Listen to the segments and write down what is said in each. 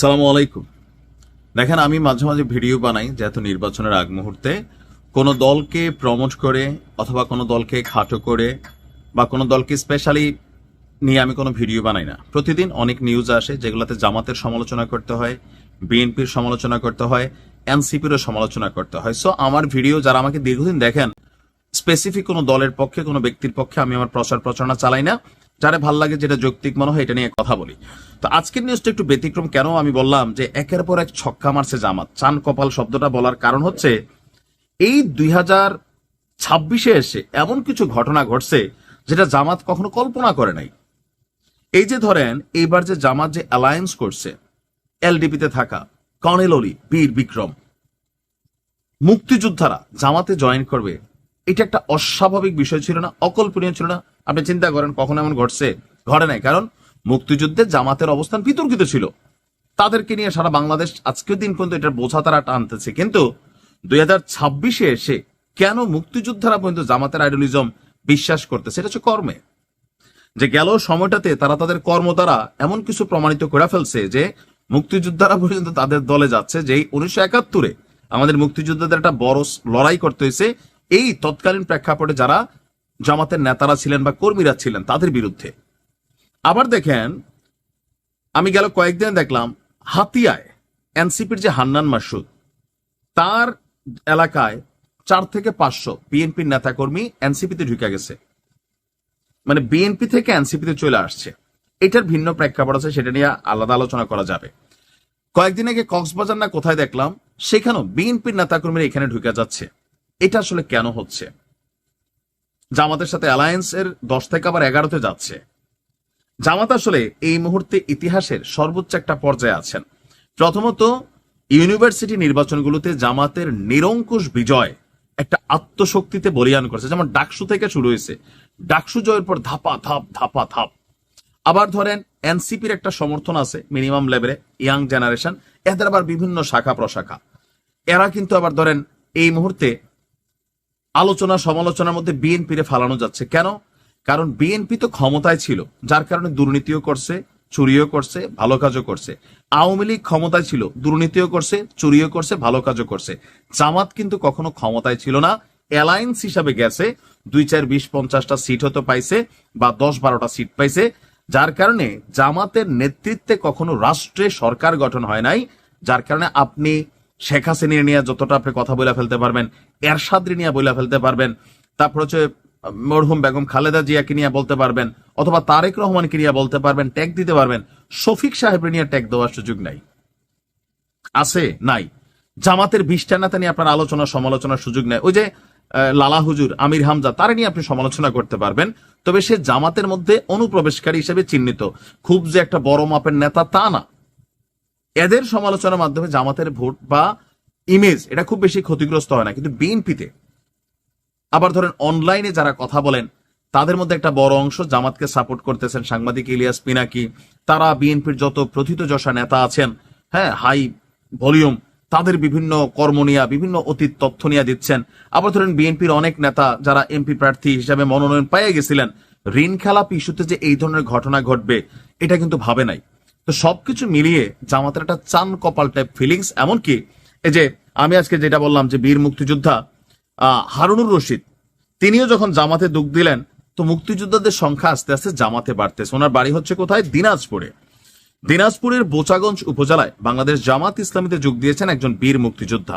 সালামু আলাইকুম। দেখেন, আমি মাঝে মাঝে ভিডিও বানাই যেহেতু নির্বাচনের আগ মুহূর্তে। কোনো দলকে প্রমোট করে অথবা কোনো দলকে খাটো করে বা কোনো দলকে স্পেশালি নিয়ে আমি কোনো ভিডিও বানাই না। প্রতিদিন অনেক নিউজ আসে যেগুলোতে জামাতের সমালোচনা করতে হয়, বিএনপির সমালোচনা করতে হয়, এনসিপিরও সমালোচনা করতে হয়। সো আমার ভিডিও যারা আমাকে দীর্ঘদিন দেখেন স্পেসিফিক কোনো দলের পক্ষে, কোনো ব্যক্তির পক্ষে আমি আমার প্রচার প্রচারণা চালাই না। যারা ভালো লাগে, যেটা যৌক্তিক মনে হয়, এটা নিয়ে কথা বলি। তো আজকের নিউজটা একটু ব্যতিক্রম। কেন আমি বললাম যে একের পর এক ছক্কা মারছে জামাত? চান কপাল শব্দটা বলার কারণ হচ্ছে, এই দুই হাজার ছাব্বিশে এসে এমন কিছু ঘটনা ঘটছে, যেটা জামাত কখনো কল্পনা করে নাই। এই যে ধরেন, এইবার যে জামাত যে অ্যালায়েন্স করছে এলডিপিতে থাকা কর্নেল অলি, বীর বিক্রম। মুক্তিযোদ্ধারা জামাতে জয়েন করবে, এটা একটা অস্বাভাবিক বিষয় ছিল না, অকল্পনীয় ছিল না। আপনি চিন্তা করেন, কখন এমন ঘটছে? ঘটে নাই, কারণ মুক্তিযুদ্ধে জামাতের অবস্থান বিতর্কিত ছিল। তাদেরকে নিয়ে সারা বাংলাদেশ আজকের দিন পর্যন্ত এটার বোঝা তারা টানতেছে। কিন্তু দুই হাজার ছাব্বিশে এসে কেন মুক্তিযোদ্ধারা পর্যন্ত জামাতের আইডলিজম বিশ্বাস করতেছে? এটা হচ্ছে কর্মে। যে গেল সময়টাতে তারা তাদের কর্ম দ্বারা এমন কিছু প্রমাণিত করে ফেলছে যে মুক্তিযোদ্ধারা পর্যন্ত তাদের দলে যাচ্ছে যে উনিশশো একাত্তরে আমাদের মুক্তিযোদ্ধাদের একটা বড় লড়াই করতে হয়েছে। এই তৎকালীন প্রেক্ষাপটে যারা জামাতের নেতারা ছিলেন বা কর্মীরা ছিলেন তাদের বিরুদ্ধে। আবার দেখেন, আমি গেল কয়েকদিন দেখলাম, হাতিয়ায়, এনসিপির যে হান্নান মাসুদ, তার এলাকায় চার থেকে পাঁচশো বিএনপির নেতাকর্মী এনসিপিতে ঢুকে গেছে। মানে বিএনপি থেকে এনসিপিতে চলে আসছে। এটার ভিন্ন প্রেক্ষাপট আছে, সেটা নিয়ে আলাদা আলোচনা করা যাবে। কয়েকদিন আগে কক্সবাজার না কোথায় দেখলাম, সেখানেও বিএনপির নেতাকর্মীরা এখানে ঢুকে যাচ্ছে। এটা আসলে কেন হচ্ছে? জামাতের সাথে অ্যালায়েন্স এর দশ থেকে আবার এগারোতে যাচ্ছে। জামাত আসলে এই মুহূর্তে ইতিহাসের সর্বোচ্চ একটা পর্যায়ে আছেন। প্রথমত, ইউনিভার্সিটি নির্বাচনগুলোতে জামাতের নিরঙ্কুশ বিজয় একটা আত্মশক্তিতে বলিয়ান করছে। যেমন ডাকসু থেকে শুরু হয়েছে। ডাকসু জয়ের পর ধাপা, ধাপ ধাপা, ধাপ। আবার ধরেন, এনসিপির একটা সমর্থন আছে মিনিমাম লেভেলে, ইয়াং জেনারেশন। এদের আবার বিভিন্ন শাখা প্রশাখা। এরা কিন্তু আবার ধরেন, এই মুহূর্তে আলোচনা সমালোচনার মধ্যে বিএনপিরে ফালানো যাচ্ছে। কেন? কারণ বিএনপি তো ক্ষমতায় ছিল, যার কারণে দুর্নীতিও করছে, চুরিও করছে, ভালো কাজও করছে। আওয়ামী লীগ ক্ষমতায় ছিল, দুর্নীতিও করছে, চুরিও করছে, ভালো কাজও করছে। জামাত কিন্তু কখনো ক্ষমতায় ছিল না। অ্যালায়েন্স হিসাবে গেছে, দুই চার বিশ পঞ্চাশটা সিট হতে পাইছে বা দশ বারোটা সিট পাইছে, যার কারণে জামাতের নেতৃত্বে কখনো রাষ্ট্রে সরকার গঠন হয় নাই, যার কারণে আপনি শেখ হাসিনা নিয়ে যতটা আপনি কথা বলে ফেলতে পারবেন এরশাদ নিয়ে বলে ফেলতে পারবেন, তারপর হচ্ছে, মরহুম বেগম খালেদা জিয়াকে নিয়ে বলতে পারবেন, অথবা তারেক রহমানকে নিয়ে বলতে পারবেন, ট্যাগ দিতে পারবেন, শফিক সাহেব নিয়ে ট্যাগ দেওয়ার সুযোগ নাই। আছে? নাই। জামাতের বিশটা নেতা নিয়ে আপনার আলোচনা, সমালোচনার সুযোগ নেই। ওই যে লালা হুজুর, আমির হামজা, তারা নিয়ে আপনি সমালোচনা করতে পারবেন, তবে সে জামাতের মধ্যে অনুপ্রবেশকারী হিসেবে চিহ্নিত। খুব যে একটা বড় মাপের নেতা তা না। এদের সমালোচনার মাধ্যমে জামাতের ভোট বা ইমেজ এটা খুব বেশি ক্ষতিগ্রস্ত হয় না। কিন্তু বিএনপিতে আবার ধরেন অনলাইনে যারা কথা বলেন, তাদের মধ্যে একটা বড় অংশ জামাতকে সাপোর্ট করতেছেন সাংবাদিক ইলিয়াস পিনাকি। তারা বিএনপির যত প্রথিতযশা নেতা আছেন হ্যাঁ হাই ভলিউম তাদের বিভিন্ন কর্ম নিয়ে, বিভিন্ন অতীত তথ্য নিয়ে দিচ্ছেন। আবার ধরেন বিএনপির অনেক নেতা যারা এমপি প্রার্থী হিসাবে মনোনয়ন পেয়ে গেছিলেন, ঋণ খেলাপ ইস্যুতে যে এই ধরনের ঘটনা ঘটবে, এটা কিন্তু ভাবে নাই। তো সবকিছু মিলিয়ে জামাতের একটা চান কপাল টাইপ ফিলিংস এমনকি এই যে আমি আজকে যেটা বললাম যে বীর মুক্তিযোদ্ধা হারুনুর রশিদ, তিনিও যখন জামাতে দুঃখ দিলেন, তো মুক্তিযোদ্ধাদের সংখ্যা আস্তে আস্তে জামাতে বাড়তেছে। ওনার বাড়ি হচ্ছে কোথায়? দিনাজপুরে। দিনাজপুরের বোচাগঞ্জ উপজেলায় বাংলাদেশ জামাত ইসলামীতে যোগ দিয়েছেন একজন বীর মুক্তিযোদ্ধা।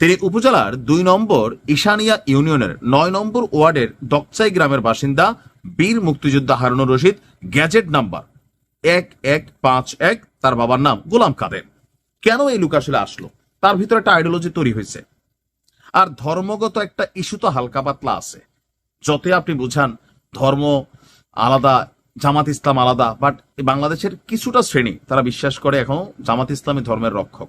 তিনি উপজেলার দুই নম্বর ঈশানিয়া ইউনিয়নের নয় নম্বর ওয়ার্ডের দকচাই গ্রামের বাসিন্দা বীর মুক্তিযোদ্ধা হারুনুর রশিদ, গ্যাজেট নাম্বার। এক এক পাঁচ এক, তার বাবার নাম গোলাম কাদের। কেন এই লুক আসলে? আসলো তার ভিতরে একটা আইডিওলজি তৈরি হয়েছে। আর ধর্মগত একটা ইস্যু তো হালকা পাতলা আছে। যতই আপনি বুঝান, ধর্ম আলাদা, জামাত ইসলাম আলাদা বাট বাংলাদেশের কিছুটা শ্রেণি, তারা বিশ্বাস করে এখনও জামাত ইসলামী ধর্মের রক্ষক।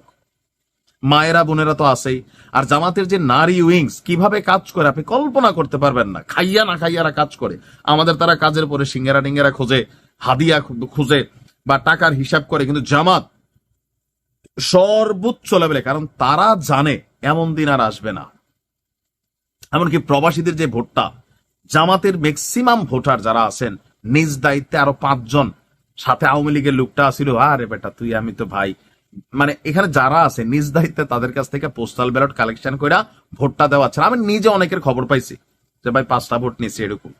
মায়েরা, বোনেরা তো আছেই। আর জামাতের যে নারী উইংস, কীভাবে কাজ করে আপনি কল্পনা করতে পারবেন না। খাইয়া না খাইয়ারা কাজ করে। আমাদের তারা কাজের পরে সিঙ্গেরা টিঙ্গেরা খোঁজে হাদিয়া খুঁজে বা টাকার হিসাব করে, কিন্তু জামাত সর্বোচ্চ লেভেলে কারণ তারা জানে এমন দিন আর আসবে না। এমনকি প্রবাসীদের যে ভোটটা, জামাতের ম্যাক্সিমাম ভোটার যারা আছেন, নিজ দায়িত্বে আরও পাঁচজন, সাথে আওয়ামী লীগের লোকটা ছিল আরে বেটা, তুই, আমি তো ভাই। মানে এখানে যারা আছে, নিজ দায়িত্বে তাদের কাছ থেকে পোস্টাল ব্যালট কালেকশন করে ভোটটা দেওয়া আমি নিজে অনেকের খবর পাইছি, যে, ভাই, পাঁচটা ভোট নিচ্ছে এরকম।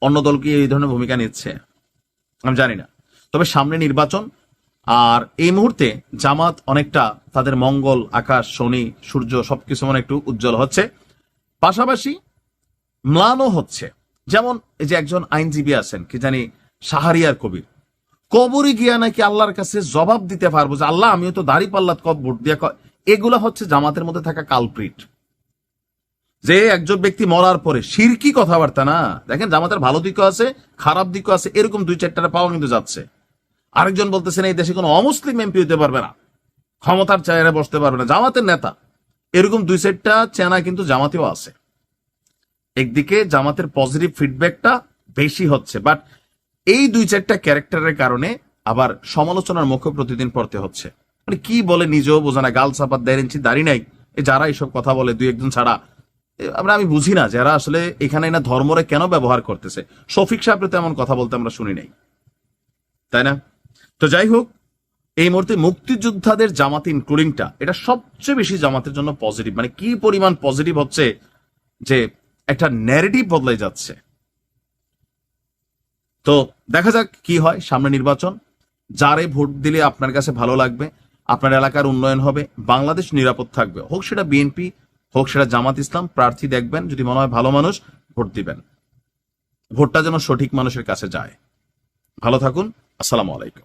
অন্য দল কি এই ধরনের ভূমিকা নিচ্ছে? আমি জানি না। তবে সামনে নির্বাচন, আর এই মুহূর্তে জামাত অনেকটা তাদের মঙ্গল, আকাশ, শনি, সূর্য সবকিছু মানে একটু উজ্জ্বল হচ্ছে। পাশাপাশি ম্লানও হচ্ছে। যেমন এই যে একজন আইনজীবী আছেন, কি জানি সাহারিয়ার কবির। কবরে গিয়া নাকি আল্লাহর কাছে জবাব দিতে পারব যে, আল্লাহ, আমিও তো দাড়ি পাল্লাত কব, ভোট দিয়া ক-" এগুলা হচ্ছে জামাতের মধ্যে থাকা কালপ্রিট। যে একজন ব্যক্তি মরার পরে সিরকি কথাবার্তা না, দেখেন জামাতের ভালো দিকও আছে, খারাপ দিকও আছে, এরকম দুই চারটা পাওয়া কিন্তু যাচ্ছে। আরেকজন বলতেছেন, এই দেশে কোনো অমুসলিম এমপি হতে পারবে না, ক্ষমতার চেয়ারে বসতে পারবে না, জামাতের নেতা। এরকম দুই চারটা চেনা কিন্তু জামাতেও আছে। একদিকে জামাতের পজিটিভ ফিডব্যাকটা বেশি হচ্ছে বাট এই দুই চারটা ক্যারেক্টারের কারণে আবার সমালোচনার মুখে প্রতিদিন পড়তে হচ্ছে। মানে কি বলে নিজেও বোঝা না গাল চাপাত দেড় ইঞ্চি দাড়ি নাই যারা এইসব কথা বলে, দুই একজন ছাড়া আমরা, আমি বুঝি না যারা আসলে এখানে না ধর্মরে কেন ব্যবহার করতেছে। শফিক সাহেবের তো এমন কথা বলতে আমরা শুনি নাই। তাই না? তো যাই হোক, এই মুহূর্তে মুক্তিযোদ্ধাদের জামাত ইনক্লুডিংটা এটা সবচেয়ে বেশি জামাতের জন্য পজিটিভ মানে কি পরিমাণ পজিটিভ হচ্ছে যে একটা ন্যারেটিভ বদলে যাচ্ছে। তো দেখা যাক কি হয় সামনে নির্বাচন। যারে ভোট দিলে আপনার কাছে ভালো লাগবে, আপনার এলাকার উন্নয়ন হবে, বাংলাদেশ নিরাপদ থাকবে। হোক সেটা বিএনপি হোক সেটা জামাত ইসলাম, প্রার্থী দেখবেন, যদি মনে হয় ভালো মানুষ, ভোট দিবেন। ভোটটা যেন সঠিক মানুষের কাছে যায়। ভালো থাকুন, আসসালামু আলাইকুম।